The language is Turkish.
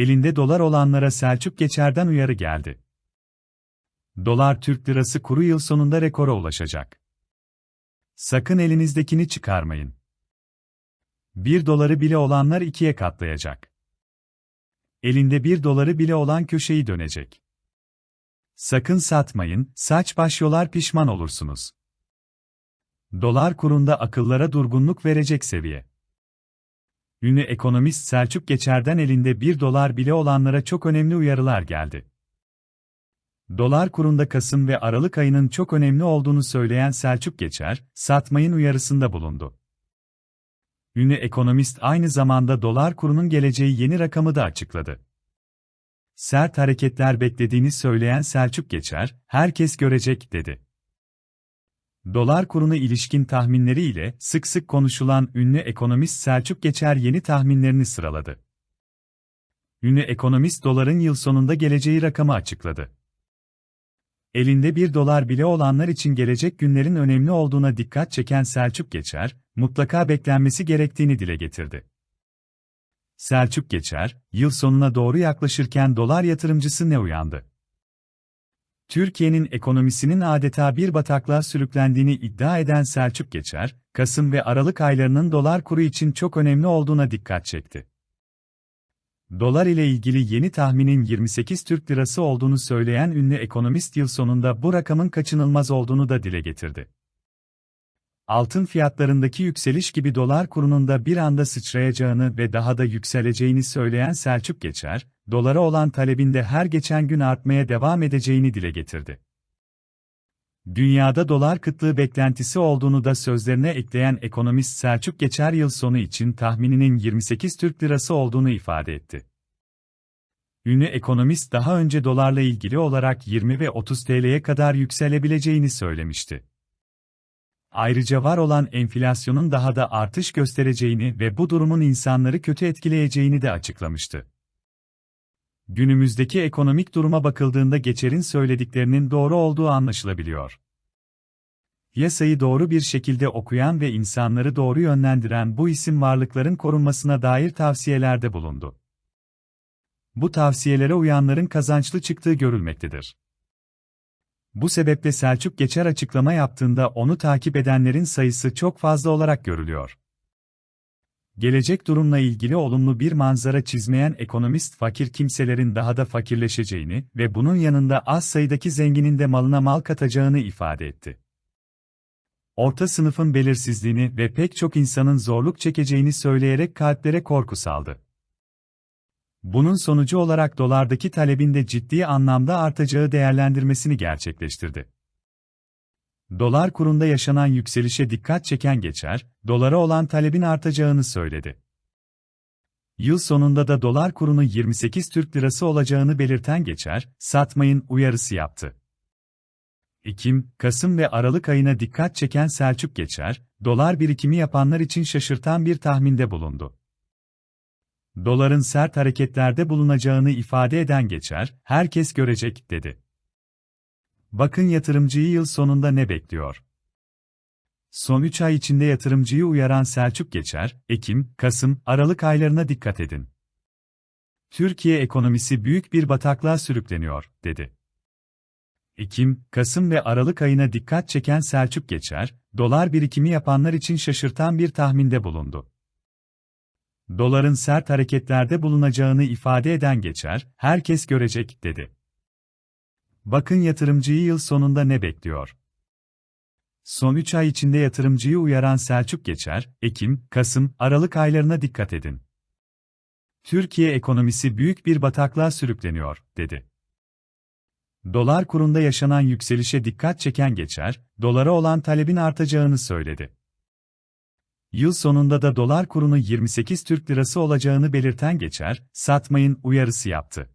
elinde dolar olanlara Selçuk Geçer'den uyarı geldi. Dolar Türk lirası kuru yıl sonunda rekora ulaşacak. Sakın elinizdekini çıkarmayın. 1 doları bile olanlar ikiye katlayacak. Elinde 1 doları bile olan köşeyi dönecek. Sakın satmayın, saç baş yolar pişman olursunuz. Dolar kurunda akıllara durgunluk verecek seviye. Ünlü ekonomist Selçuk Geçer'den elinde 1 dolar bile olanlara çok önemli uyarılar geldi. Dolar kurunda Kasım ve Aralık ayının çok önemli olduğunu söyleyen Selçuk Geçer, satmayın uyarısında bulundu. Ünlü ekonomist aynı zamanda dolar kurunun geleceği yeni rakamı da açıkladı. Sert hareketler beklediğini söyleyen Selçuk Geçer, herkes görecek dedi. Dolar kuruna ilişkin tahminleri ile sık sık konuşulan ünlü ekonomist Selçuk Geçer yeni tahminlerini sıraladı. Ünlü ekonomist doların yıl sonunda geleceği rakamı açıkladı. Elinde bir dolar bile olanlar için gelecek günlerin önemli olduğuna dikkat çeken Selçuk Geçer, mutlaka beklenmesi gerektiğini dile getirdi. Selçuk Geçer, yıl sonuna doğru yaklaşırken dolar yatırımcısı ne uyandı? Türkiye'nin ekonomisinin adeta bir bataklığa sürüklendiğini iddia eden Selçuk Geçer, Kasım ve Aralık aylarının dolar kuru için çok önemli olduğuna dikkat çekti. Dolar ile ilgili yeni tahminin 28 Türk Lirası olduğunu söyleyen ünlü ekonomist yıl sonunda bu rakamın kaçınılmaz olduğunu da dile getirdi. Altın fiyatlarındaki yükseliş gibi dolar kurunun da bir anda sıçrayacağını ve daha da yükseleceğini söyleyen Selçuk Geçer, dolara olan talebinde her geçen gün artmaya devam edeceğini dile getirdi. Dünyada dolar kıtlığı beklentisi olduğunu da sözlerine ekleyen ekonomist Selçuk Geçer yıl sonu için tahmininin 28 Türk Lirası olduğunu ifade etti. Ünlü ekonomist daha önce dolarla ilgili olarak 20 ve 30 TL'ye kadar yükselebileceğini söylemişti. Ayrıca var olan enflasyonun daha da artış göstereceğini ve bu durumun insanları kötü etkileyeceğini de açıklamıştı. Günümüzdeki ekonomik duruma bakıldığında Geçer'in söylediklerinin doğru olduğu anlaşılabiliyor. Yasayı doğru bir şekilde okuyan ve insanları doğru yönlendiren bu isim varlıkların korunmasına dair tavsiyelerde bulundu. Bu tavsiyelere uyanların kazançlı çıktığı görülmektedir. Bu sebeple Selçuk Geçer açıklama yaptığında onu takip edenlerin sayısı çok fazla olarak görülüyor. Gelecek durumla ilgili olumlu bir manzara çizmeyen ekonomist fakir kimselerin daha da fakirleşeceğini ve bunun yanında az sayıdaki zenginin de malına mal katacağını ifade etti. Orta sınıfın belirsizliğini ve pek çok insanın zorluk çekeceğini söyleyerek kalplere korku saldı. Bunun sonucu olarak dolardaki talebin de ciddi anlamda artacağı değerlendirmesini gerçekleştirdi. Dolar kurunda yaşanan yükselişe dikkat çeken geçer, dolara olan talebin artacağını söyledi. Yıl sonunda da dolar kurunu 28 Türk Lirası olacağını belirten geçer, satmayın uyarısı yaptı. Ekim, Kasım ve Aralık ayına dikkat çeken Selçuk Geçer, dolar birikimi yapanlar için şaşırtan bir tahminde bulundu. Doların sert hareketlerde bulunacağını ifade eden Geçer, herkes görecek, dedi. Bakın yatırımcıyı yıl sonunda ne bekliyor? Son 3 ay içinde yatırımcıyı uyaran Selçuk Geçer, Ekim, Kasım, Aralık aylarına dikkat edin. Türkiye ekonomisi büyük bir bataklığa sürükleniyor, dedi. Ekim, Kasım ve Aralık ayına dikkat çeken Selçuk Geçer, dolar birikimi yapanlar için şaşırtan bir tahminde bulundu. Doların sert hareketlerde bulunacağını ifade eden Geçer, herkes görecek, dedi. Bakın yatırımcıyı yıl sonunda ne bekliyor? Son 3 ay içinde yatırımcıyı uyaran Selçuk Geçer, Ekim, Kasım, Aralık aylarına dikkat edin. Türkiye ekonomisi büyük bir bataklığa sürükleniyor, dedi. Dolar kurunda yaşanan yükselişe dikkat çeken Geçer, dolara olan talebin artacağını söyledi. Yıl sonunda da dolar kurunu 28 Türk Lirası olacağını belirten Geçer, satmayın uyarısı yaptı.